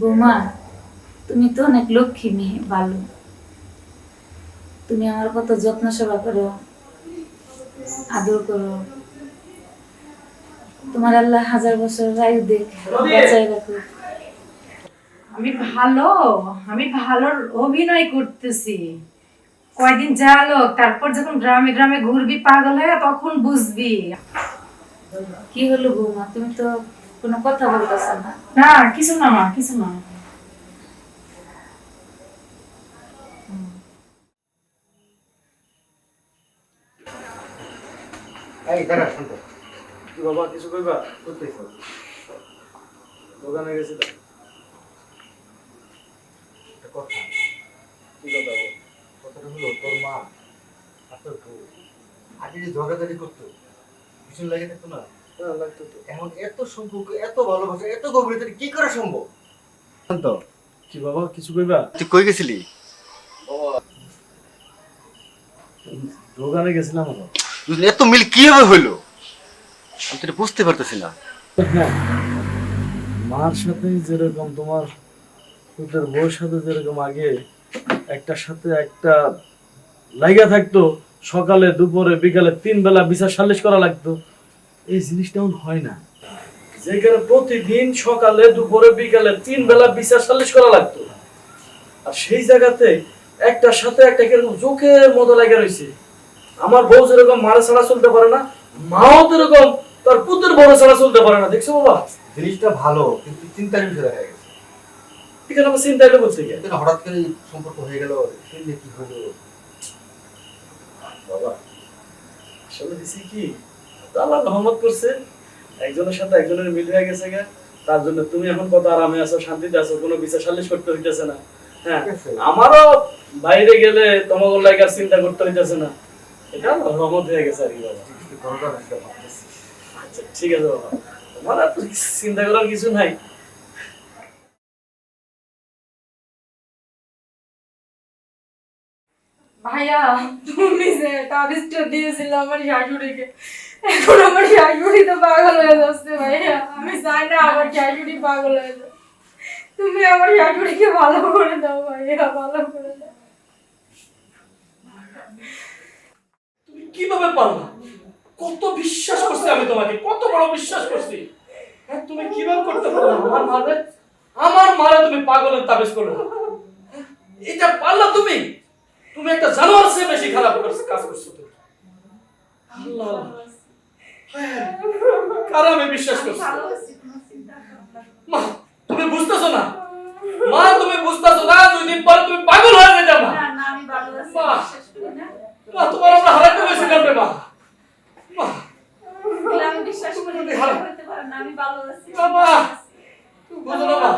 বৌমা তুমি তো অনেক লক্ষ্মী মেয়ে ভালো তুমি আমার কত যত্ন সেবা করো আদর করো। তোমার আল্লাহ হাজার বছর আয়ু দেখ বাঁচাই রাখো আমি ভালো আমি ভালো অভিনয় করতেছি। কয়দিন যালো তারপর যখন গ্রামে গ্রামে ঘুরবি পাগল হয়ে তখন বুঝবি। কি হলো বৌমা তুমি তো কোনো কথা বলতেছ না। না কিছু না মা কিছু না। এই দাঁড়া শুনতো কি বাবা কিছু কইবা? করতেছ দোকানে গেছি তো। একটা কথা। কি কথা বল? কথাটা হলো তোর মা আর তোর বউ। আগে যে ঝগড়াঝাড়ি করতো ভীষণ লাগে থাকতো না? এমন এত সম্পর্ক এত ভালোবাসা এত গভীরতা কি করে সম্ভব? শান্ত কি বাবা কিছু কইবা? তুই কই গেছিলি? দোকানে গেছিলাম এত মিল কীভাবে হইল? আমি তো বুঝতে পারতেছি না। হ্যাঁ মার সাথে যেরকম তোমার তোদের বউর সাথে যেরকম আগে একটার সাথে একটা লাইগা থাকতো সকালে দুপুরে বিকালে তিন বেলা বিচার সালিশ করা লাগতো। এই জিনিসটা হয় না। যেখানে প্রতিদিন সকালে দুপুরে বিকালে তিন বেলা বিচার সালিশ করা লাগতো। আর সেই জায়গাতে একটার সাথে একটা কীরকম চোখের মতো লাগে রয়েছে। আমার বউ যেরকম মারা ছাড়া চলতে পারে না মাও তো এরকম তার পুত্রের বড় ছাড়া চলতে পারে না। দেখছ বাবা? জিনিসটা ভালো কিন্তু চিন্তার বিষয় দেখা গেছে। এখানে আমার চিন্তা এলো বলছে কি হঠাৎ করে সম্পর্ক হয়ে গেল কি হলো? বাবা আসলে দিছি কি? তো আল্লাহ রহমত করছে। একজনের সাথে একজনের মিল হয়ে গেছে গে। তার জন্য তুমি এখন কত আরামে আছো শান্তিতে আছো কোনো বিচার সালিশ করতে হইতেছে না। হ্যাঁ আমারও বাইরে গেলে তোমাকে লাগার চিন্তা করতে হইতেছে না। এটা রহমত হয়ে গেছে আর কি বাবা। আচ্ছা ঠিক আছে বাবা। তোমার আর চিন্তা করার কিছু নাই। ভাইয়া তুমি তাবিজটা দিয়েছিল আমার শাশুড়িকে। এখন আমার শাশুড়ি তো পাগল হয়ে যাচ্ছে ভাইয়া। আমি চাই না আমার শাশুড়ি পাগল হয়ে যাক। তুমি আমার শাশুড়িকে ভালো করে দাও ভাইয়া ভালো করে দাও। তুমি কীভাবে পারলা? কত বিশ্বাস করছি আমি তোমাকে কত বড় বিশ্বাস করছি। হ্যাঁ তুমি কীভাবে করতে পারলা? আমার মারে আমার মারে তুমি পাগলের তাবিজ হ্যাঁ, এটা পারলা তুমি? তুমি একটা জানোয়ার চেয়ে বেশি খারাপ করছ কাজ করছ তুমি। আল্লাহ। হ্যাঁ, কার আমি বিশ্বাস করছি? মা তুমি বুঝতেছো না? মা তুমি বুঝতেছো না? দুই দিন পরে তুমি পাগল হয়ে যেতে মা। মা মা তোমার আমরা হারাতে হয়েছিলাম রে মা? মা বাবা তুমি বুঝো না মা।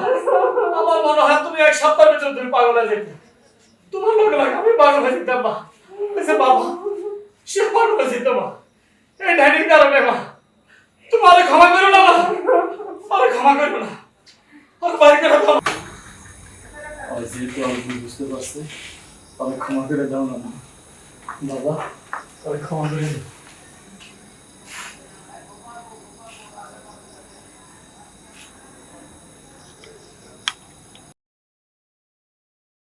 আমার মনে হয় তুমি এক সপ্তাহের ভিতরে তুমি পাগল হয়ে যেতে তোমার লোক লাগে, আমি হয়ে যেতাম মা। বলছে, বাবা, সে হয়ে যেত মা। এই ডাইনির কারণে, মা। তোমার ক্ষমা করো না, মা। আরে ক্ষমা করো না। আর বাড়ি করে দাও। যেহেতু আমি বুঝতে পারছি আমি ক্ষমা করে দাও না বাবা তাহলে ক্ষমা করে দাও।